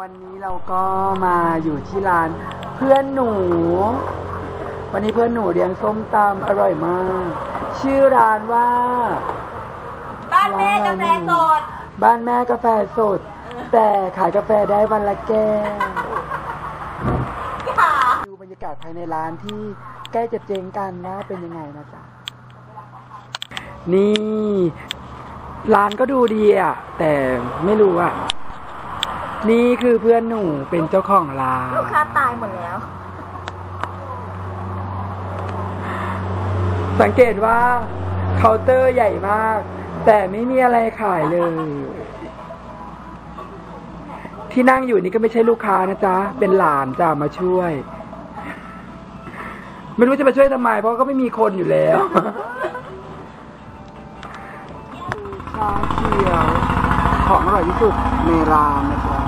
วันนี้เราก็มาอยู่ที่ร้านเพื่อนหนู วันนี้เพื่อนหนูเลี้ยงส้มตำอร่อยมาก ชื่อร้านว่า บ้านแม่กาแฟสด บ้านแม่กาแฟสด แต่ขายกาแฟได้วันละแก้วค่ะดูบรรยากาศภายในร้านที่ใกล้จะเจ๊งกันว่าเป็นยังไงนะจ๊ะ นี่ ร้านก็ดูดีอะ แต่ไม่รู้อะ นี่คือเพื่อนหนูเป็นเจ้าของร้านลูกค้าตายหมดแล้ว สังเกตว่าเคาน์เตอร์ใหญ่มาก แต่ไม่มีอะไรขายเลย ที่นั่งอยู่นี่ก็ไม่ใช่ลูกค้านะจ๊ะ เป็นหลานจ้ะมาช่วย ไม่รู้จะมาช่วยทำไม เพราะก็ไม่มีคนอยู่แล้วชาเขียวของอร่อยที่สุดในร้านนะจ๊ะ